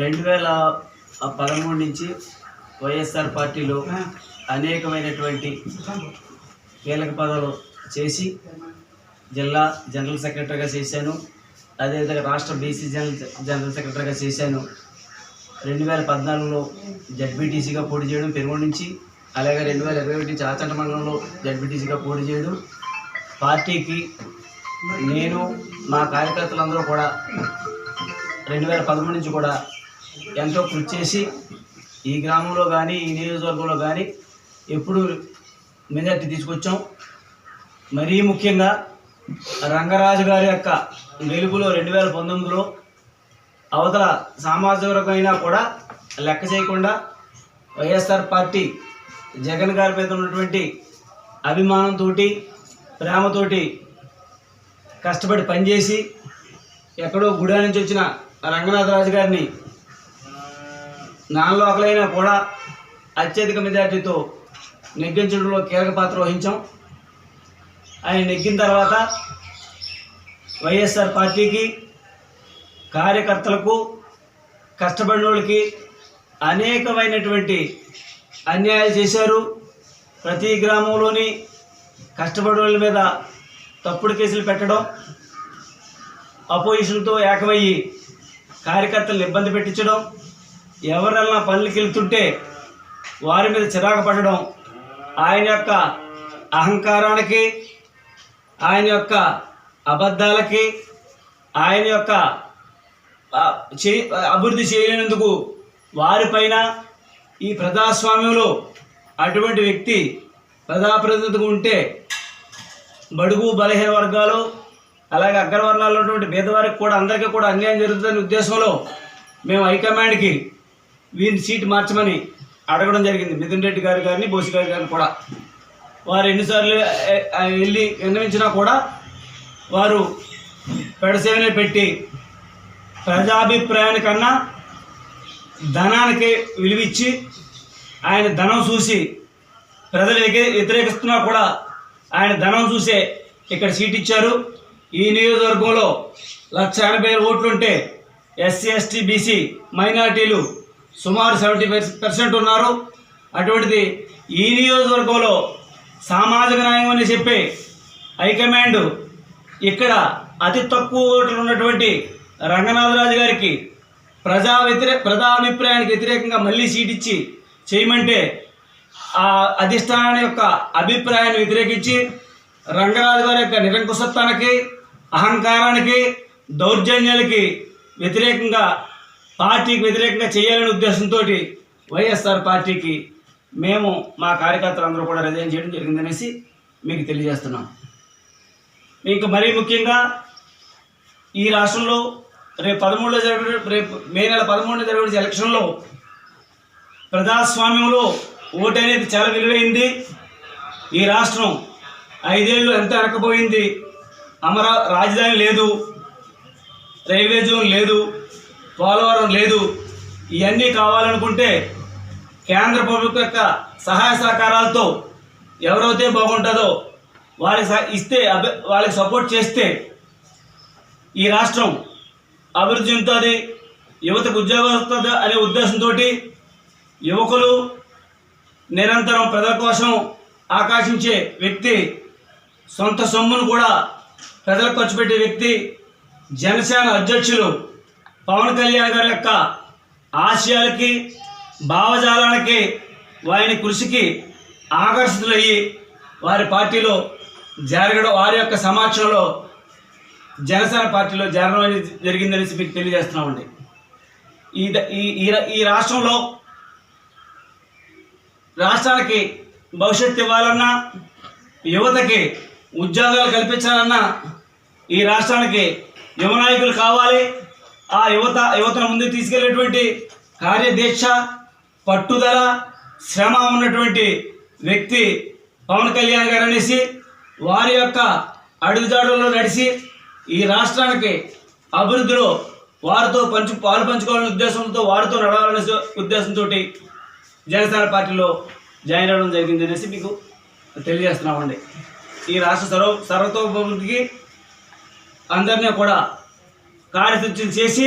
రెండు వేల పదమూడు నుంచి వైఎస్ఆర్ పార్టీలో అనేకమైనటువంటి కీలక పదవులు చేసి జిల్లా జనరల్ సెక్రటరీగా చేశాను. అదేవిధంగా రాష్ట్ర బీసీ జనరల్ జనరల్ సెక్రటరీగా చేశాను. రెండు వేల పద్నాలుగులో జడ్బీటీసీగా పోటీ చేయడం పెరుగోడు నుంచి అలాగే రెండు వేల ఇరవై ఒకటి నుంచి ఆచంట మండలంలో జడ్బీటీసీగా పోటీ చేయడం. పార్టీకి నేను మా కార్యకర్తలందరూ కూడా రెండు వేల పదమూడు నుంచి కూడా ఎంతో కృషి చేసి ఈ గ్రామంలో కానీ ఈ నియోజకవర్గంలో కానీ ఎప్పుడు మెజార్టీ తీసుకొచ్చాం. మరీ ముఖ్యంగా రంగరాజు గారి యొక్క గెలుపులో రెండు వేల పంతొమ్మిదిలో అవతల సామాజిక వర్గమైనా కూడా లెక్క చేయకుండా వైఎస్ఆర్ పార్టీ జగన్ గారి మీద ఉన్నటువంటి అభిమానంతో ప్రేమతోటి కష్టపడి పనిచేసి ఎక్కడో గుడా నుంచి వచ్చిన రంగనాథరాజు గారిని నాలుగులైనా కూడా అత్యధిక మెజార్టీతో నెగ్గించడంలో కీలక పాత్ర వహించాం. ఆయన నెగ్గిన తర్వాత వైఎస్ఆర్ పార్టీకి కార్యకర్తలకు కష్టపడిన వాళ్ళకి అనేకమైనటువంటి అన్యాయాలు చేశారు. ప్రతి గ్రామంలోని కష్టపడిన వాళ్ళ మీద తప్పుడు కేసులు పెట్టడం అపోజిషన్తో ఏకమయ్యి కార్యకర్తలను ఇబ్బంది పెట్టించడం ఎవరెల్లా పనులకి వెళ్తుంటే వారి మీద చిరాకు పడడం ఆయన యొక్క అహంకారానికి ఆయన యొక్క అబద్ధాలకి ఆయన యొక్క చే- అభివృద్ధి చేయనందుకు వారిపైన ఈ ప్రజాస్వామ్యంలో అటువంటి వ్యక్తి ప్రజాప్రతినిధిగా ఉంటే బడుగు బలహీన వర్గాలు అలాగే అగ్రవర్ణాల్లో ఉన్నటువంటి పేదవారికి కూడా అందరికీ కూడా అన్యాయం జరుగుతుందనే ఉద్దేశంలో మేము హైకమాండ్కి వీరిని సీటు మార్చమని అడగడం జరిగింది. మిథున్ రెడ్డి గారు గారిని బోసి గారు గారిని కూడా. వారు ఎన్నిసార్లు వెళ్ళి విన్నవించినా కూడా వారు పెడసేవనే పెట్టి ప్రజాభిప్రాయానికన్నా ధనానికి విలువిచ్చి ఆయన ధనం చూసి ప్రజలు వ్యతిరేకిస్తున్నా కూడా ఆయన ధనం చూసే ఇక్కడ సీట్ ఇచ్చారు. ఈ నియోజకవర్గంలో లక్ష ఎనభై ఓట్లుంటే ఎస్సీ ఎస్టీ బీసీ మైనార్టీలు సుమారు సెవెంటీ పర్సెంట్ ఉన్నారు. అటువంటిది ఈ నియోజకవర్గంలో సామాజిక న్యాయం అని చెప్పి హైకమాండ్ ఇక్కడ అతి తక్కువ ఓట్లు ఉన్నటువంటి రంగనాథరాజు గారికి ప్రజా వ్యతిరే ప్రజా అభిప్రాయానికి వ్యతిరేకంగా మళ్ళీ సీట్ ఇచ్చి చేయమంటే ఆ అధిష్టానం యొక్క అభిప్రాయాన్ని వ్యతిరేకించి రంగరాజు గారి యొక్క నిరంకుశత్వానికి అహంకారానికి దౌర్జన్యాలకి వ్యతిరేకంగా పార్టీకి వ్యతిరేకంగా చేయాలనే ఉద్దేశంతో వైఎస్ఆర్ పార్టీకి మేము మా కార్యకర్తలందరూ కూడా రిజైన్ చేయడం జరిగిందనేసి మీకు తెలియజేస్తున్నాం. మీకు మరీ ముఖ్యంగా ఈ రాష్ట్రంలో రేపు పదమూడులో జరిగే రేపు మే నెల పదమూడులో జరిగే ఎలక్షన్లో ప్రజాస్వామ్యంలో ఓటు అనేది చాలా విలువైంది. ఈ రాష్ట్రం ఐదేళ్ళు ఎంత వెనకపోయింది అమరా రాజధాని లేదు. రైల్వే జోన్ లేదు. పోలవరం లేదు. ఇవన్నీ కావాలనుకుంటే కేంద్ర ప్రభుత్వం యొక్క సహాయ సహకారాలతో ఎవరైతే బాగుంటుందో వాళ్ళకి ఇస్తే అభి- వాళ్ళకి సపోర్ట్ చేస్తే ఈ రాష్ట్రం అభివృద్ధి చెందుతుంది యువతకు ఉద్యోగం వస్తుంది అనే ఉద్దేశంతో యువకులు నిరంతరం ప్రజల కోసం ఆకాశించే వ్యక్తి సొంత సొమ్మును కూడా ప్రజలకు ఖర్చు పెట్టే వ్యక్తి జనసేన అధ్యక్షులు పవన్ కళ్యాణ్ గారి యొక్క ఆశయాలకి భావజాలానికి వారిని కృషికి ఆకర్షితులయ్యి వారి పార్టీలో జరగడం వారి యొక్క సమాక్షంలో జనసేన పార్టీలో జరగడం అనేది జరిగిందనేసి మీకు తెలియజేస్తున్నామండి. ఈ ఈ ఈ రా- ఈ రాష్ట్రంలో రాష్ట్రానికి భవిష్యత్తు ఇవ్వాలన్నా యువతకి ఉద్యోగాలు కల్పించాలన్నా ఈ రాష్ట్రానికి యువ నాయకులు కావాలి. ఆ యువత యువతను ముందుకు తీసుకెళ్ళేటువంటి కార్యదీక్ష పట్టుదల శ్రమ ఉన్నటువంటి వ్యక్తి పవన్ కళ్యాణ్ గారు అనేసి వారి యొక్క అడుగుజాడల్లో నడిచి ఈ రాష్ట్రానికి అభివృద్ధిలో వారితో పంచు పాలు పంచుకోవాలనే ఉద్దేశంతో వారితో నడవాలనే ఉద్దేశంతో జనసేన పార్టీలో జాయిన్ అవ్వడం జరిగింది అనేసి మీకు తెలియజేస్తున్నామండి. ఈ రాష్ట్ర సర్వ సర్వతోభివృద్ధికి అందరినీ కూడా కార్యసూచన చేసి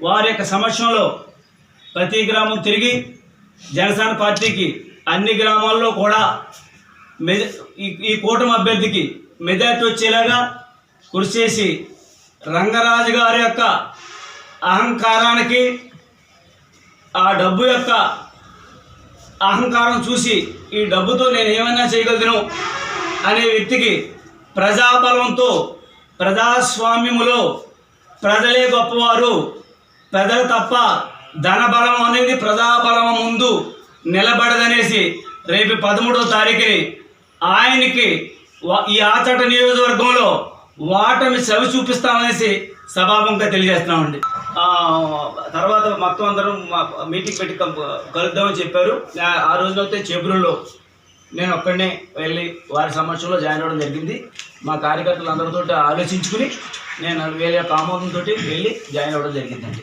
వారి యొక్క సమక్షంలో ప్రతి గ్రామం తిరిగి జనసేన పార్టీకి అన్ని గ్రామాల్లో కూడా మెజ ఈ ఈ కూటమి అభ్యర్థికి మెజార్టీ వచ్చేలాగా కృషి చేసి రంగరాజు గారి యొక్క అహంకారానికి ఆ డబ్బు యొక్క అహంకారం చూసి ఈ డబ్బుతో నేను ఏమైనా చేయగలను అనే వ్యక్తికి ప్రజాబలంతో ప్రజాస్వామ్యములో ప్రజలే గొప్పవారు. ప్రజలు తప్ప ధనబలం అనేది ప్రజాబలం ముందు నిలబడదనేసి రేపు పదమూడవ తారీఖుని ఆయనకి ఈ ఆచట నియోజకవర్గంలో వాటమి చవి చూపిస్తామనేసి సభాముఖంగా తెలియజేస్తున్నామండి. తర్వాత మొత్తం అందరం మీటింగ్ పెట్టి కలుద్దామని చెప్పారు. ఆ- ఆ రోజునైతే చేపురులో నేను ఒక్కడనే వెళ్ళి వారి సమక్షంలో జాయిన్ అవ్వడం జరిగింది. మా కార్యకర్తలు అందరితో ఆలోచించుకుని నేను వీళ్ళ యొక్క ఆమోదంతో వెళ్ళి జాయిన్ అవ్వడం జరిగిందండి.